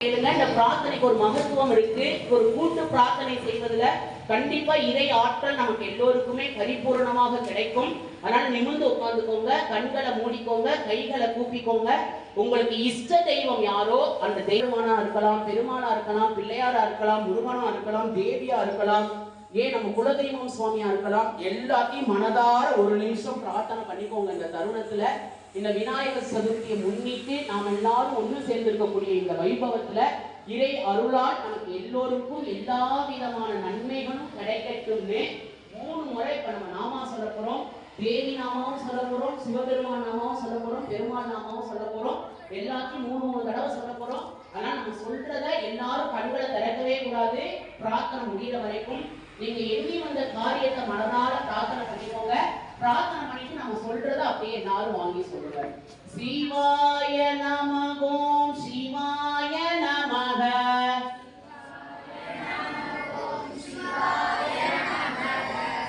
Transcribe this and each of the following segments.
கேளுங்க இந்த பிரார்த்தனைக்கு ஒரு மகத்துவம் இருக்கு. ஒரு கூட்டு பிரார்த்தனை செய்வதுல கண்டிப்பா இறை ஆற்றல் நமக்கு எல்லோருக்குமே பரிபூரணமாக கிடைக்கும். அதனால நிமிர்ந்து உட்கார்ந்துக்கோங்க கண்களை மூடிக்கோங்க கைகளை கூப்பிக்கோங்க. உங்களுக்கு இஷ்ட தெய்வம் யாரோ அந்த தெய்வமானா இருக்கலாம் பெருமாளா இருக்கலாம் பிள்ளையாரா இருக்கலாம் முருகனா இருக்கலாம் தேவியா இருக்கலாம். ஏன் நம்ம குலதெய்வம் சுவாமியா இருக்கலாம்? எல்லாத்தையும் மனதார ஒரு நிமிஷம் பிரார்த்தனை பண்ணிக்கோங்க. இந்த தருணத்துல இந்த விநாயகர் சதுர்த்தியை முன்னிட்டு நாம் எல்லாரும் ஒன்று சேர்ந்திருக்கக்கூடிய இந்த வைபவத்துல இறை அருளால் நமக்கு எல்லோருக்கும் எல்லா விதமான நன்மைகளும் கிடைக்கட்டும்னு மூணு முறை இப்ப நம்ம நாமா சொல்ல போறோம். தேவி நாமாவும் சொல்ல போறோம் சிவபெருமான் நாமாவும் சொல்ல போறோம் பெருமாள் நாமாவும் சொல்ல போறோம். எல்லாத்தையும் மூணு மூணு தடவை சொல்ல போறோம். ஆனா நம்ம சொல்றத எல்லாரும் கண்களை திறக்கவே கூடாது. பிரார்த்தனை முடிகிற வரைக்கும் நீங்க எண்ணி வந்த காரியத்தை மனதார பிரார்த்தனை பண்ணிக்கோங்க. பிரார்த்தனை பண்ணிட்டு நம்ம சொல்றத அப்படியே எல்லாரும் வாங்கி சொல்லுங்க சிவாய நமகோம் சிவாய நமக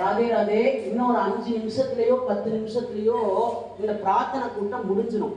ராதே ராதே இன்னும் ஒரு அஞ்சு நிமிஷத்துலயோ பத்து நிமிஷத்துலயோ இந்த பிரார்த்தனை கூட்டம் முடிஞ்சிடும்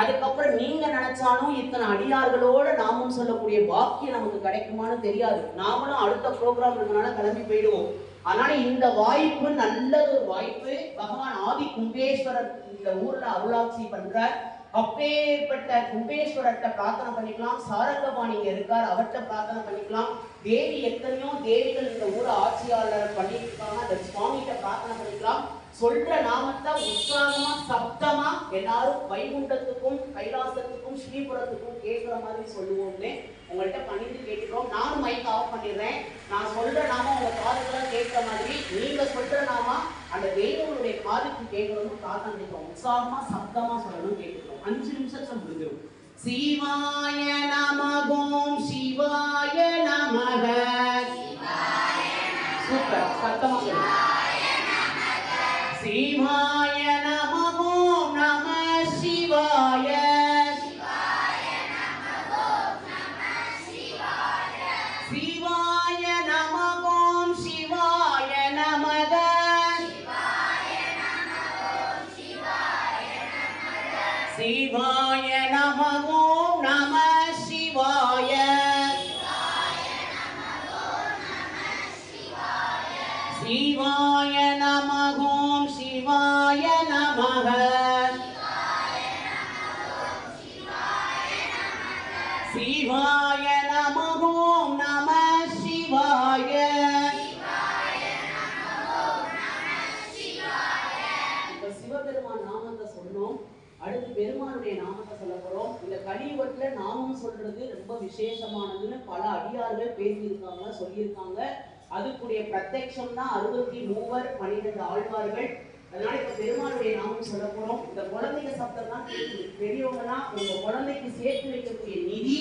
அதுக்கப்புறம் நீங்க நினைச்சாலும் இத்தனை அடியார்களோட நாமும் சொல்லக்கூடிய பாக்கியம் நமக்கு கிடைக்குமான்னு தெரியாது. நாமளும் அடுத்த ப்ரோக்ராம் இருக்கனால கிளம்பி போயிடுவோம். அதனால இந்த வாய்ப்பு நல்ல ஒரு வாய்ப்பு. பகவான் ஆதி கும்பேஸ்வரர் இந்த ஊர்ல அருளாட்சி பண்றார். அப்பேற்பட்ட கும்பேஸ்வரர்கிட்ட பிரார்த்தனை பண்ணிக்கலாம். சாரங்கபாணி இங்க இருக்கார் அவர்கிட்ட பிரார்த்தனை பண்ணிக்கலாம். தேவி எத்தனையோ தேவிகள் இந்த ஊர் ஆட்சியாளர் பண்ணியிருக்காங்க. அந்த சுவாமிகிட்ட பிரார்த்தனை பண்ணிக்கலாம். சொல்ற நாமத்தை உற்சாகமா சப்தமா எல்லாரும் வைகுண்டத்துக்கும் கைலாசத்துக்கும் ஸ்ரீபுரத்துக்கும் கேட்கிற மாதிரி சொல்லுவோம்னு உங்கள்கிட்ட பணிந்து கேட்கிறோம் நானும் மைக் ஆஃப் பண்ணிடுறேன். நான் சொல்ற நாம உங்க காதுக்கெல்லாம் கேட்கிற மாதிரி நீங்க சொல்ற நாம அந்த தெய்வங்களுடைய காதுக்கு கேட்கணும்னு பிரார்த்தனை பண்ணிக்கிறோம் உற்சாகமா சப்தமா சொல்லணும் கேட்கிறோம் அஞ்சு நிமிஷத்துல முடிஞ்சிடும். சிவாய நமகோம் சிவாய நமக சூப்பர். சத்தமா சொல்லுங்க. சிவாய நமகோம் நம சிவாய சிவாய நமகோம் சிவாய நமக சிவாய நமகோம் நம சிவாய சிவாய சிவாய நமகோம் நம சிவாய. இப்ப சிவபெருமான் நாமத்தை சொன்னோம். அடுத்து பெருமானுடைய நாமத்தை சொல்ல போறோம். இந்த கலியுகத்துல நாமம் சொல்றது ரொம்ப விசேஷமானதுன்னு பல அடியார்கள் பேசியிருக்காங்க சொல்லியிருக்காங்க. அதுக்குரிய பிரத்யட்சம் தான் அறுபத்தி மூவர் பன்னிரெண்டு ஆழ்வார்கள். அதனால இப்ப பெருமானுடைய நாமும் சொல்ல போறோம். இந்த குழந்தைங்க சப்தம் தான் கேட்குது. பெரியவங்கன்னா உங்க குழந்தைக்கு சேர்த்து வைக்கக்கூடிய நிதி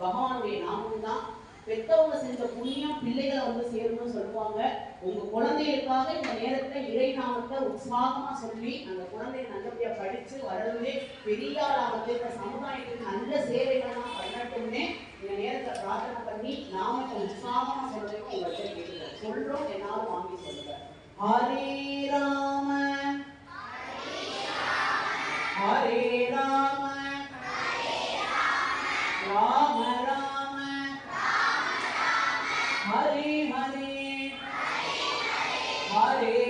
பகவானுடைய நாமம் தான் பெத்தவங்க செஞ்ச புண்ணியம் பிள்ளைகளை வந்து சேரணும்னு சொல்லுவாங்க. உங்க குழந்தைகளுக்காக இந்த நேரத்துல இறை நாமத்தை உற்சாகமா சொல்லி அந்த குழந்தைய நல்லபடியா படிச்சு வரவே பெரிய ஆளாக இந்த சமுதாயத்துக்கு நல்ல சேவைகள்லாம் பண்ணட்டும்னே இந்த நேரத்தை பிரார்த்தனை பண்ணி நாமத்தை உற்சாகமா சொல்றதுக்கு உங்கள்கிட்ட கேட்கிறோம் சொல்றோம் என்னாலும் வாங்கி சொல்லுங்க ஹரே ராம ராம ஹரே. ஹரே ஹரே.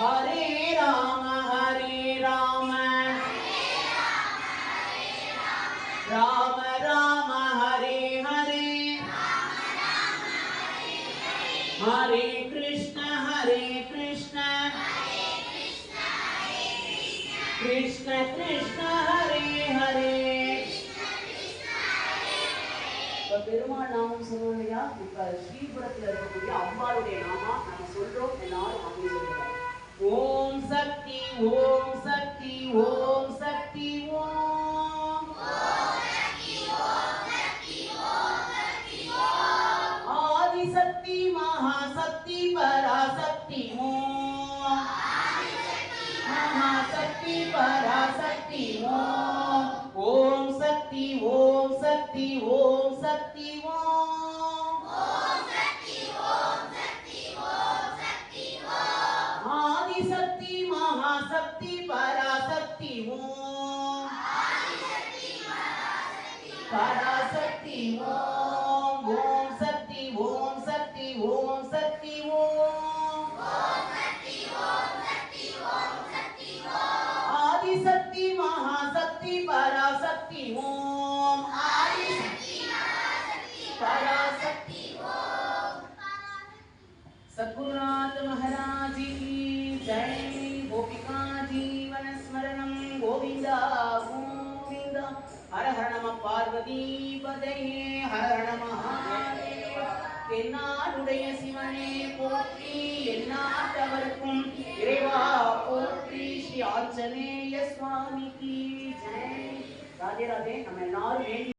ஹரே ராம ஹரே ராம. ராம ராம ஹரே ஹரே. ஹரே கிருஷ்ண ஹரே கிருஷ்ண. கிருஷ்ண கிருஷ்ண ஹரே ஹரே. இப்போ பெருமாள் நாமம் சொல்லுவோம் இல்லையா? இப்போ ஸ்ரீபுரத்தில் இருக்கக்கூடிய அம்பாளுடைய நாமா நம்ம சொல்கிறோம் எல்லாரும் அப்படின்னு சொல்லுவாங்க ओम शक्ति ओम शक्ति ओम शक्ति, ओम। आदि शक्ति महाशक्ति, पराशक्ति, ओम। महाशक्ति, पराशक्ति, ओम। आदिशक्ति पराशक्ति पराशक्ति ओम ओम शक्ति ओम शक्ति ओम शक्ति ओम महाशक्ति पराशक्ति ओम पराशक्ति ओम महाराज की जय। பார்வதி பதையே ஹர ஹர மகாதேவ தென்னாடுடைய சிவனே போற்றி எந்நாட்டவர்க்கும் இறைவா போற்றி ஸ்ரீ ஆஞ்சநேய சுவாமிக்கு ஜெய் ராதே ராதே நம்ம எல்லாரும் வேண்டி